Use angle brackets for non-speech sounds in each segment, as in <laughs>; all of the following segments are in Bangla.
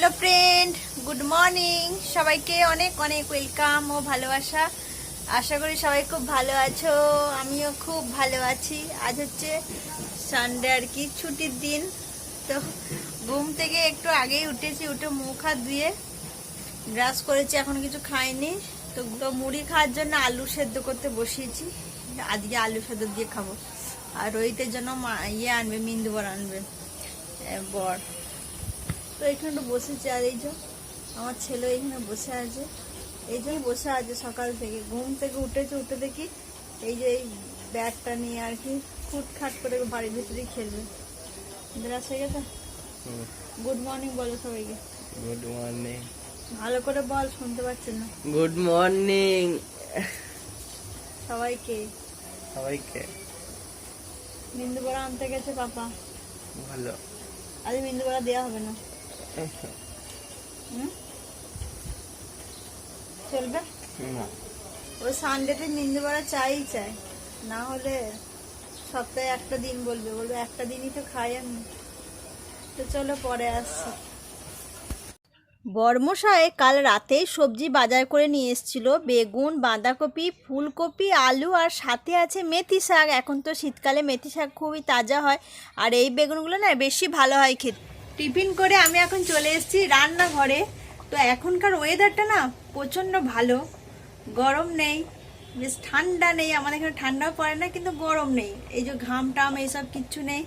হ্যালো ফ্রেন্ড গুড মর্নিং সবাইকে অনেক অনেক ওয়েলকাম ও ভালোবাসা। আশা করি সবাই খুব ভালো আছো। আমিও খুব ভালো আছি। আজ হচ্ছে সানডে আর কি, ছুটির দিন। তো ঘুম থেকে একটু আগেই উঠেছি, উঠে মুখ হাত ধুয়ে ব্রাশ করেছি, এখন কিছু খাইনি। তো মুড়ি খাওয়ার জন্য আলু সেদ্ধ করতে বসিয়েছি। আজকে আলু সেদ্ধ দিয়ে খাব। আর রোহিতের জন্য ইয়ে আনবে, মিন্দু বর আনবে। বর। তো এখানে একটু বসেছি আর এই যে আমার ছেলে এখানে বসে আছে। এই যে বসে আছে সকাল থেকে। ঘুম থেকে উঠেছে উঠে দেখি এই যে এই ব্যাগটা নিয়ে আর কি খুটখাট করে বাড়ির ভিতরেই খেলবে। ব্রাশ হয়ে গেছে গুড মর্নিং বলো সবাইকে। গুড মর্নিং ভালো করে বল শুনতে পাচ্ছেন না? গুড মর্নিং সবাইকে। সবাইকে। বড়া আনতে গেছে পাপা। ভালো। আজ বড়া দেওয়া হবে না। চলবে? ওই সানডেতে মিন্দু বড়া চাই চাই। না হলে সপ্তাহে একটা দিন বলবে। বলবে একটা দিনই তো খাই আমি। তো চলো পরে আসছি। বর্মশায় কাল রাতেই সবজি বাজার করে নিয়ে এসেছিল। বেগুন বাঁধাকপি ফুলকপি আলু আর সাথে আছে মেথি শাক। এখন তো শীতকালে মেথি শাক খুবই তাজা হয়। আর এই বেগুনগুলো না বেশি ভালো হয় খেতে। টিফিন করে আমি এখন চলে এসেছি রান্নাঘরে। তো এখনকার ওয়েদারটা না প্রচণ্ড ভালো। গরম নেই, বেশ ঠান্ডা নেই, আমাদের এখানে ঠান্ডাও পড়ে না, কিন্তু গরম নেই। এই যে ঘাম টাম এইসব কিচ্ছু নেই।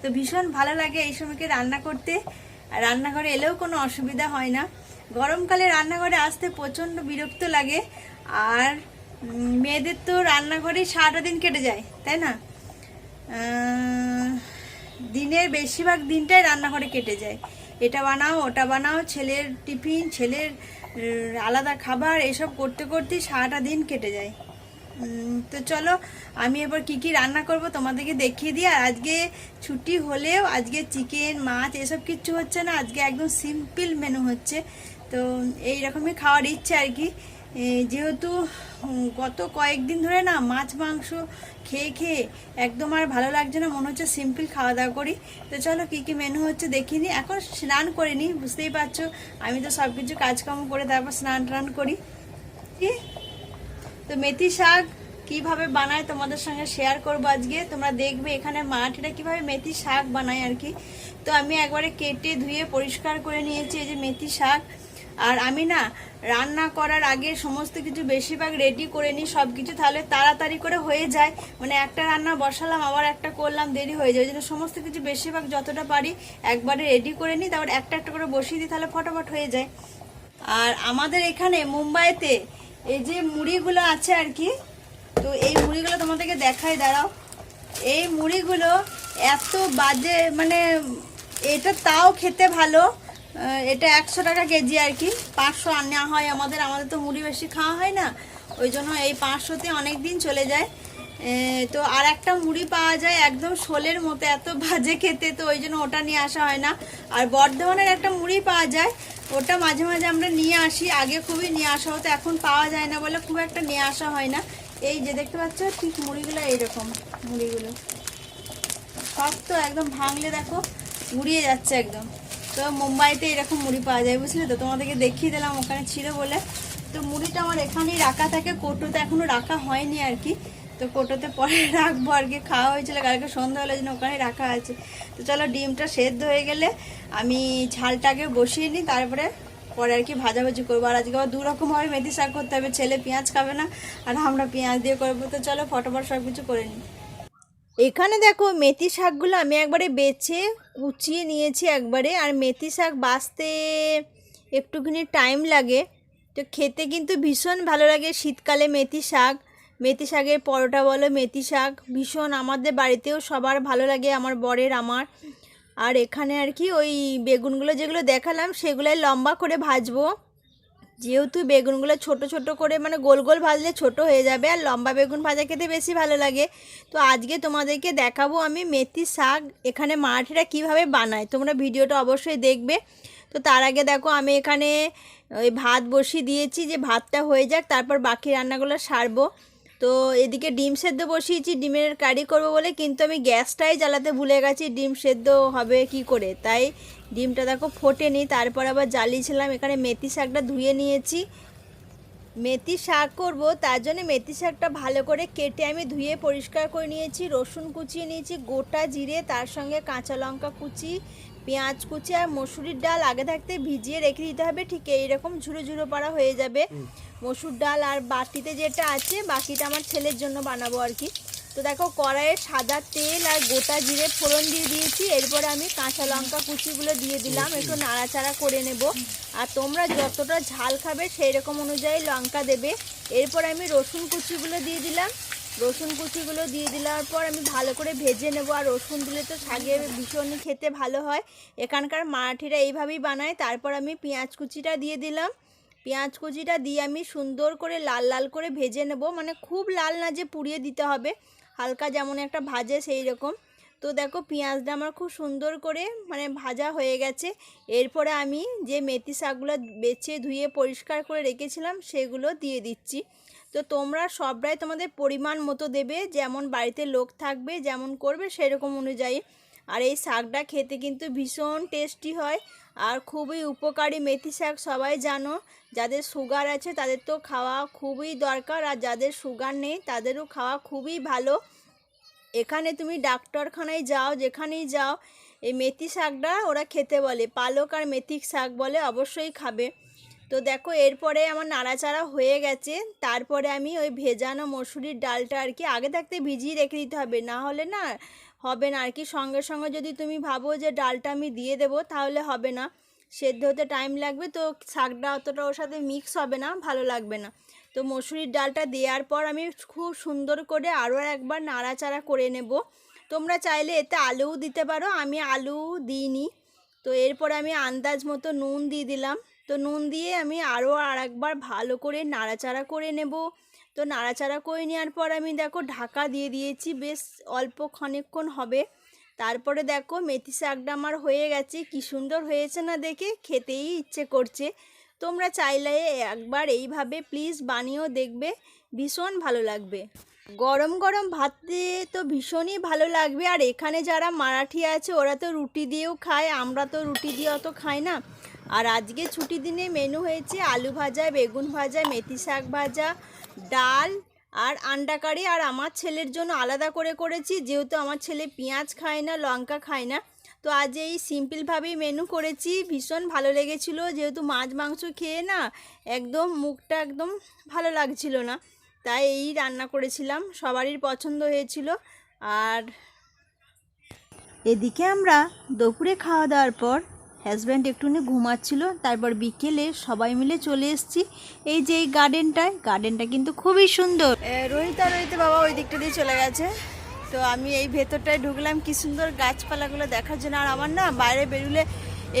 তো ভীষণ ভালো লাগে এই সময়কে রান্না করতে। আর রান্নাঘরে এলেও কোনো অসুবিধা হয় না। গরমকালে রান্নাঘরে আসতে প্রচণ্ড বিরক্ত লাগে। আর মেয়েদের তো রান্নাঘরেই সারাটা দিন কেটে যায়, তাই না? দিনের বেশিরভাগ দিনটাই রান্নাঘরে কেটে যায়। এটা বানাও, ওটা বানাও, ছেলের টিফিন, ছেলের আলাদা খাবার, এসব করতে করতেই সারাটা দিন কেটে যায়। তো চলো, আমি এবার কি কি রান্না করব তোমাদেরকে দেখিয়ে দিই। আর আজকে ছুটি হলেও আজকে চিকেন, মাছ, এসব কিচ্ছু হচ্ছে না। আজকে একদম সিম্পল মেনু হচ্ছে। তো এই রকমই খাওয়ার ইচ্ছে আর কি। যেহেতু গত কয়েকদিন ধরে না মাছ, মাংস খেয়ে খেয়ে একদম আর ভালো লাগছে না, মনে হচ্ছে সিম্পল খাওয়া দাওয়া করি। তো চলো কী কী মেনু হচ্ছে দেখিনি এখন স্নান করিনি বুঝতেই পারছ। আমি তো সব কিছু কাজকর্ম করে তারপর স্নান টান করি। তো মেথি শাক কীভাবে বানায় তোমাদের সঙ্গে শেয়ার করব আজকে। তোমরা দেখবে এখানে মাটিটা কীভাবে মেথি শাক বানায় আর কি। তো আমি একবারে কেটে ধুয়ে পরিষ্কার করে নিয়েছি, এই যে মেথি শাক। আর আমি না রান্না করার আগে সমস্ত কিছু বেশিরভাগ রেডি করে নিই সব কিছু তাহলে তাড়াতাড়ি করে হয়ে যায়। মানে একটা রান্না বসালাম, আবার একটা করলাম, দেরি হয়ে যায়। ওই জন্য সমস্ত কিছু বেশিরভাগ যতটা পারি একবারে রেডি করে নিই, তারপর একটা একটা করে বসিয়ে দিই, তাহলে ফটাফট হয়ে যায়। আর আমাদের এখানে মুম্বাইতে এই যে মুড়িগুলো আছে আর কি, তো এই মুড়িগুলো তোমাদেরকে দেখাই, দাঁড়াও। এই মুড়িগুলো এত বাজে মানে এটা তাও খেতে ভালো। এটা একশো টাকা কেজি আর কি। পাঁচশো আনা হয় আমাদের। আমাদের তো মুড়ি বেশি খাওয়া হয় না। ওই জন্য এই পাঁচশোতে অনেক দিন চলে যায়। তো আর একটা মুড়ি পাওয়া যায় একদম শোলের মতো, এত ভাজে খেতে, তো ওই জন্য ওটা নিয়ে আসা হয় না। আর বর্ধমানের একটা মুড়ি পাওয়া যায়, ওটা মাঝে মাঝে আমরা নিয়ে আসি। আগে খুবই নিয়ে আসা হতো, এখন পাওয়া যায় না বলে খুব একটা নিয়ে আসা হয় না। এই যে দেখতে পাচ্ছ, ঠিক মুড়িগুলো এইরকম, মুড়িগুলো। সব তো একদম ভাঙলে দেখো, মুড়িয়ে যাচ্ছে একদম। তো মুম্বাইতে এরকম মুড়ি পাওয়া যায়, বুঝলে তো? তোমাদেরকে দেখিয়ে দিলাম ওখানে ছিল বলে। তো মুড়িটা আমার এখানেই রাখা থাকে, কোটোতে এখনও রাখা হয়নি আর কি। তো কোটোতে পরে <laughs> রাখব আর কি। খাওয়া হয়েছিল, কালকে সন্ধ্যা হলে জন্য ওখানে রাখা আছে। তো চলো ডিমটা সেদ্ধ হয়ে গেলে আমি ঝালটাকে বসিয়ে নিই, তারপরে পরে আর কি ভাজাভাজি করব। আর আজকে আবার দু রকমভাবে মেথি শাক করতে হবে, ছেলে পেঁয়াজ খাবে না, আর আমরা পেঁয়াজ দিয়ে করব। তো চলো ফটোফট সব কিছু করে নিই। এখানে দেখো মেথি শাকগুলো আমি একবারে বেছে কুচিয়ে নিয়েছি একবারে। আর মেথি শাক বাছতে একটুখানি টাইম লাগে। তো খেতে কিন্তু ভীষণ ভালো লাগে শীতকালে মেথি শাক। মেথি শাকের পরোটা বলো, মেথি শাক ভীষণ আমাদের বাড়িতেও সবার ভালো লাগে, আমার বরের, আমার। আর এখানে আর কি ওই বেগুনগুলো যেগুলো দেখালাম সেগুলোই লম্বা করে ভাজবো। যেহেতু বেগুনগুলো ছোট ছোট করে মানে গোল গোল ভাজলে ছোট হয়ে যাবে আর লম্বা বেগুন ভাজা খেতে বেশি ভালো লাগে। তো আজকে তোমাদেরকে দেখাবো আমি মেথি শাক এখানে মারাঠিরা কীভাবে বানায়। তোমরা ভিডিওটা অবশ্যই দেখবে। তো তার আগে দেখো আমি এখানে ওই ভাত বসিয়ে দিয়েছি যে ভাতটা হয়ে যাক, তারপর বাকি রান্নাগুলো সারবো। তো এদিকে ডিম সেদ্ধ বসিয়েছি, ডিমের কারি করব বলে, কিন্তু আমি গ্যাসটাই জ্বালাতে ভুলে গেছি, ডিম সেদ্ধ হবে কি করে? তাই ডিমটা দেখো ফোটেনি, তারপর আবার জ্বালিয়েছিলাম, এখানে মেথি শাকটা ধুয়ে নিয়েছি। মেথি শাক করব, তার জন্য মেথি শাকটা ভালো করে কেটে আমি ধুয়ে পরিষ্কার করে নিয়েছি, রসুন কুচিয়ে নিয়েছি, গোটা জিরে, তার সঙ্গে কাঁচা লঙ্কা কুচি, পেঁয়াজ কুচি আর মসুরির ডাল আগে থাকতে ভিজিয়ে রেখে দিতে হবে, ঠিক এইরকম ঝুড়ো ঝুড়ো পাড়া হয়ে যাবে। মসুর ডাল আর বাটিতে যেটা আছে বাকিটা আমার ছেলের জন্য বানাবো আর কি। তো দেখো কড়াইয়ে সাদা তেল আর গোটা জিরে ফোড়ন দিয়ে দিয়েছি। এরপরে আমি কাঁচা লঙ্কা কুচিগুলো দিয়ে দিলাম একটু নাড়াচাড়া করে নেব। আর তোমরা যতটা ঝাল খাবে সেই রকম অনুযায়ী লঙ্কা দেবে। এরপর আমি রসুন কুচিগুলো দিয়ে দিলাম। রসুন কুচিগুলো দিয়ে দেওয়ার পর আমি ভালো করে ভেজে নেব। আর রসুন দিলে তো শাকে ভীষণই খেতে ভালো হয়। এখানকার মারাঠিরা এইভাবেই বানায়। তারপর আমি পেঁয়াজ কুচিটা দিয়ে দিলাম। পেঁয়াজ কুচিটা দিয়ে আমি সুন্দর করে লাল লাল করে ভেজে নেব। মানে খুব লাল না যে পুড়িয়ে দিতে হবে। হালকা যেমন একটা ভাজে সেই রকম। তো দেখো পেঁয়াজটা আমার খুব সুন্দর করে মানে ভাজা হয়ে গেছে। এরপরে আমি যে মেথি শাকগুলো বেছে ধুয়ে পরিষ্কার করে রেখেছিলাম সেগুলো দিয়ে দিচ্ছি। তো তোমরা সবরাই তোমাদের পরিমাণ মতো দেবে। যেমন বাড়িতে লোক থাকবে, যেমন করবে সেরকম অনুযায়ী। আর এই শাকটা খেতে কিন্তু ভীষণ টেস্টি হয়। আর খুবই উপকারী মেথি শাক, সবাই জানো। যাদের সুগার আছে, তাদের তো খাওয়া খুবই দরকার। আর যাদের সুগার নেই, তাদেরও খাওয়া খুবই ভালো। এখানে তুমি ডাক্তারখানায় যাও, যেখানেই যাও, এই মেথি শাকটা ওরা খেতে বলে। পালক আর মেথি শাক বলে অবশ্যই খাবে। তো দেখো, এরপরে আমার নাড়াচাড়া হয়ে গেছে। তারপরে আমি ওই ভেজানো মসুরির ডালটা আর কি আগে থাকতে ভিজিয়ে রেখে দিতে হবে। না হলে না হবে না। আর কি সঙ্গে সঙ্গে যদি তুমি ভাবো যে ডালটা আমি দিয়ে দেবো, তাহলে হবে না। সেদ্ধ হতে টাইম লাগবে, তো শাকটা অতটা ওর সাথে মিক্স হবে না, ভালো লাগবে না। তো মসুরির ডালটা দেওয়ার পর আমি খুব সুন্দর করে আরও একবার নাড়াচাড়া করে নেব। তোমরা চাইলে এতে আলুও দিতে পারো, আমি আলু দিইনি। তো এরপরে আমি আন্দাজ মতো নুন দিয়ে দিলাম। তো নুন দিয়ে আমি আরও আর একবার ভালো করে নাড়াচাড়া করে নেব। তো নাড়াচাড়া করে নেওয়ার পর আমি দেখো ঢাকা দিয়ে দিয়েছি, বেশ অল্প ক্ষণিকক্ষণ হবে। তারপরে দেখো মেথি শাকটা আমার হয়ে গেছে, কি সুন্দর হয়েছে না দেখে খেতেই ইচ্ছে করছে। তোমরা চাইলে একবার এইভাবে প্লিজ বানিয়েও দেখবে, ভীষণ ভালো লাগবে। গরম গরম ভাত দিয়ে তো ভীষণই ভালো লাগবে। আর এখানে যারা মারাঠি আছে ওরা তো রুটি দিয়েও খায়, আমরা তো রুটি দিয়ে অত খাই না। আর আজকে ছুটি দিনে মেনু হয়েছে আলু ভাজা, বেগুন ভাজা, মেথি শাক ভাজা, ডাল আর আন্ডা কারি। আর আমার ছেলের জন্য আলাদা করে করেছি, যেহেতু আমার ছেলে পেঁয়াজ খায় না, লঙ্কা খায় না। তো আজ এই সিম্পলভাবেই মেনু করেছি। ভীষণ ভালো লেগেছিল, যেহেতু মাছ, মাংস খেয়ে না একদম মুখটা একদম ভালো লাগছিল না। তাই এই রান্না করেছিলাম, সবারই পছন্দ হয়েছিল। আর এদিকে আমরা দুপুরে খাওয়া দাওয়ার পর হাজব্যান্ড একটুখানি ঘুমাচ্ছিল, তারপর বিকেলে সবাই মিলে চলে এসেছি। এই যে এই গার্ডেনটায় গার্ডেনটা কিন্তু খুবই সুন্দর। রোহিত রোহিত বাবা ওই দিকটা দিয়ে চলে গেছে। তো আমি এই ভেতরটায় ঢুকলাম, কি সুন্দর গাছপালাগুলো দেখার জন্য। আর আমার না বাইরে বেরুলে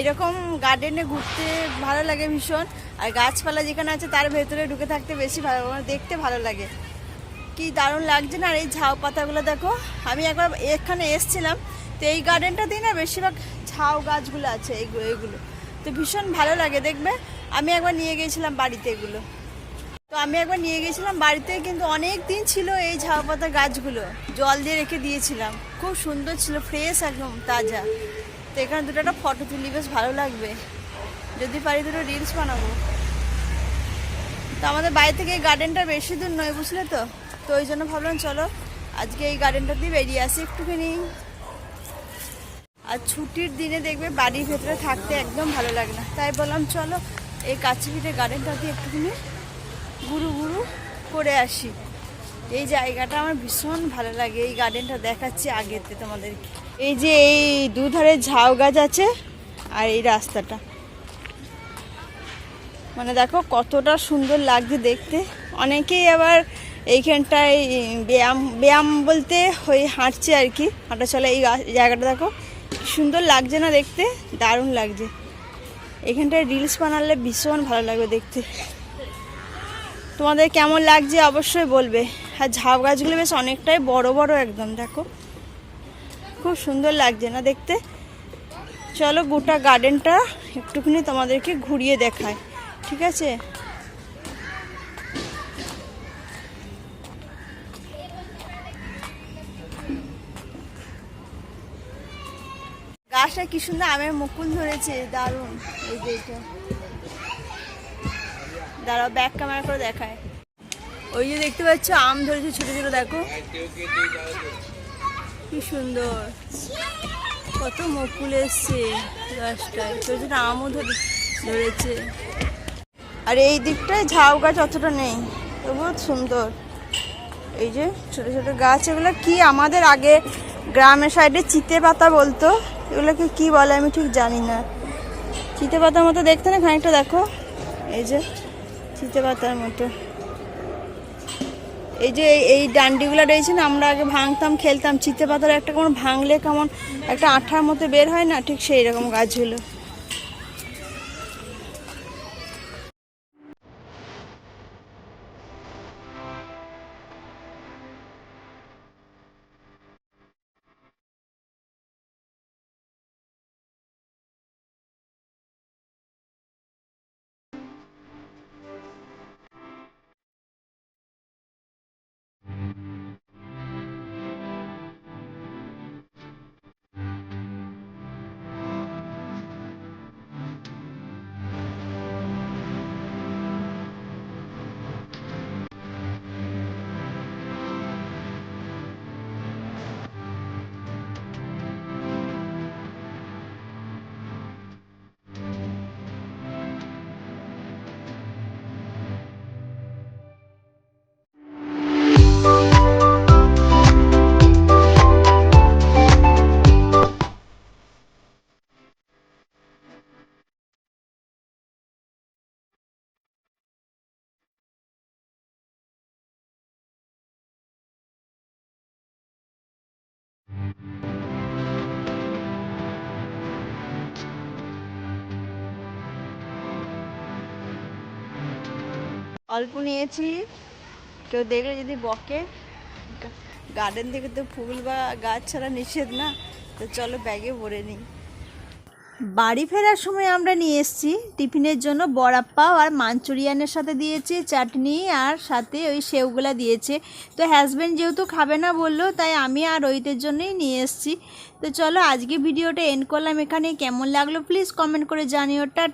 এরকম গার্ডেনে ঘুরতে ভালো লাগে ভীষণ। আর গাছপালা যেখানে আছে তার ভেতরে ঢুকে থাকতে বেশি ভালো মানে দেখতে ভালো লাগে। কি দারুণ লাগছে না? আর এই ঝাউ পাতাগুলো দেখো। আমি একবার এখানে এসছিলাম তো এই গার্ডেনটাতেই না বেশিরভাগ ঝাউ গাছগুলো আছে এইগুলো এগুলো। তো ভীষণ ভালো লাগে, দেখবে? আমি একবার নিয়ে গিয়েছিলাম বাড়িতে এগুলো। তো আমি একবার নিয়ে গেছিলাম বাড়িতে, কিন্তু অনেক দিন ছিল এই ঝাউ পাতা গাছগুলো। জল দিয়ে রেখে দিয়েছিলাম। খুব সুন্দর ছিল ফ্রেশ একদম, তাজা। তো এখানে দুটো একটা ফটো তুলি, বেশ ভালো লাগবে। যদি পারি দুটো রিলস বানাবো। তো আমাদের বাড়ি থেকে এই গার্ডেনটা বেশি দূর নয়, বুঝলে তো? তো ওই জন্য ভাবলাম, চলো আজকে এই গার্ডেনটা দিয়ে বেরিয়ে আসি একটুখানি। আর ছুটির দিনে দেখবে বাড়ির ভেতরে থাকতে একদম ভালো লাগে না। তাই বললাম, চলো, এই কাছিপিঠে গার্ডেনটা দিয়ে একটুখানি ঘুরু ঘুরু করে আসি। এই জায়গাটা আমার ভীষণ ভালো লাগে। এই গার্ডেনটা দেখাচ্ছি আগেতে তোমাদেরকে। এই যে এই দুধারে ঝাউ গাছ আছে আর এই রাস্তাটা। মানে দেখো কতটা সুন্দর লাগছে দেখতে। অনেকেই আবার এইখানটায় ব্যায়াম ব্যায়াম বলতে ওই হাঁটছে আর কি। হাঁটা চলে এই জায়গাটা দেখো। সুন্দর লাগছে না দেখতে, দারুণ লাগছে। এখানটায় রিলস বানালে ভীষণ ভালো লাগবে দেখতে। তোমাদের কেমন লাগছে অবশ্যই বলবে। আর ঝাউ গাছগুলো বেশ অনেকটাই বড় বড় একদম, দেখো। খুব সুন্দর লাগছে না দেখতে? চলো গোটা গার্ডেনটা একটুখানি তোমাদেরকে ঘুরিয়ে দেখায়, ঠিক আছে? না, কি সুন্দর আমের মুকুল ধরেছে, দারুণ। এই যে এটা। দাঁড়াও ব্যাক ক্যামেরা করে দেখায়। ওই যে দেখতে পাচ্ছ, আম ধরেছে ছোট ছোট, দেখো। কি সুন্দর। কত মুকুল এসছে গাছটায়। ছোট ছোট আমও ধরে, ধরেছে। আর এই দিকটায় ঝাউ গাছ অতটা নেই, তবুও সুন্দর। এই যে ছোট ছোট গাছ, এগুলো কি আমাদের আগে গ্রামের সাইডে চিতে পাতা বলতো? এগুলোকে কি বলে আমি ঠিক জানি না। চিতে পাতার মতো দেখতে না খানিকটা, দেখো। এই যে চিতে পাতার মতো। এই যে এই- ডান্ডিগুলো রয়েছে না, আমরা আগে ভাঙতাম, খেলতাম। চিতে পাতার একটা কেমন ভাঙলে কেমন একটা আঠার মতো বের হয় না? ঠিক সেই রকম গাছগুলো। অল্প নিয়েছি। কেউ দেখলে যদি বকে গার্ডেন থেকে তো ফুল বা গাছ ছাড়া নিষেধ না, তো চলো ব্যাগে ভরে নিই। বাড়ি ফেরার সময় আমরা নিয়ে এসেছি। টিফিনের জন্য বড়া পাও আর মাঞ্চুরিয়ানের সাথে দিয়েছে, চাটনি আর সাথে ওই সেওগুলা দিয়েছে। তো হাজব্যান্ড যেহেতু খাবে না বলল, তাই আমি আর রোহিতের জন্যই নিয়ে এসেছি। তো চলো আজকে ভিডিওটা এন্ড করলাম এখানে কেমন লাগল প্লিজ কমেন্ট করে জানিও। টাটা।